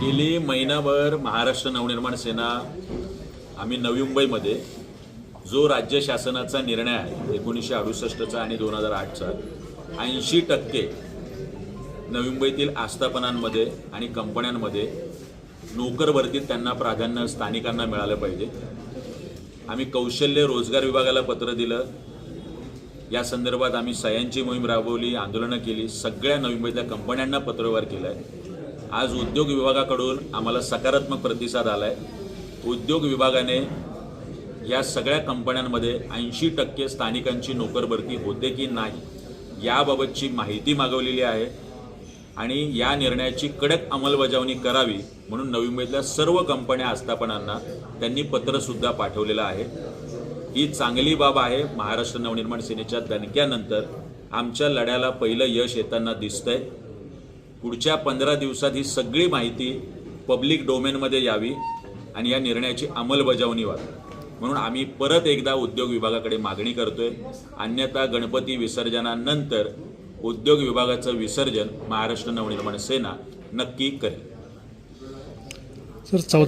गेली महिनाभर महाराष्ट्र नवनिर्माण सेना आम्ही नवी मुंबईमध्ये जो राज्य शासनाचा निर्णय आहे एकोणीसशे अडुसष्टचा आणि दोन हजार आठचा ऐंशी टक्के नवी मुंबईतील आस्थापनांमध्ये आणि कंपन्यांमध्ये नोकर भरतीत त्यांना प्राधान्य स्थानिकांना मिळालं पाहिजे. आम्ही कौशल्य रोजगार विभागाला पत्र दिलं. या संदर्भात आम्ही सह्यांची मोहीम राबवली आंदोलनं केली. सगळ्या नवी मुंबईतल्या कंपन्यांना पत्रव्यवहार केला आहे आज उद्योग विभागाकडून आम्हाला सकारात्मक प्रतिसाद आला आहे उद्योग विभागाने या सगळ्या कंपन्यांमध्ये ऐंशी टक्के स्थानिकांची नोकरभरती होते की नाही याबाबतची माहिती मागवलेली आहे. आणि या निर्णयाची कडक अंमलबजावणी करावी म्हणून नवी मुंबईतल्या सर्व कंपन्या आस्थापनांना त्यांनी पत्रसुद्धा पाठवलेलं आहे. ही चांगली बाब आहे. महाराष्ट्र नवनिर्माण सेनेच्या दणक्यानंतर आमच्या लढ्याला पहिलं यश येताना दिसतंय. पुढच्या पंधरा दिवसात ही सगळी माहिती पब्लिक डोमेनमध्ये यावी आणि या निर्णयाची अंमलबजावणी व्हावी. म्हणून आम्ही परत एकदा उद्योग विभागाकडे मागणी करतोय. अन्यथा गणपती विसर्जनानंतर उद्योग विभागाचं विसर्जन महाराष्ट्र नवनिर्माण सेना नक्की करेल. सर चौदा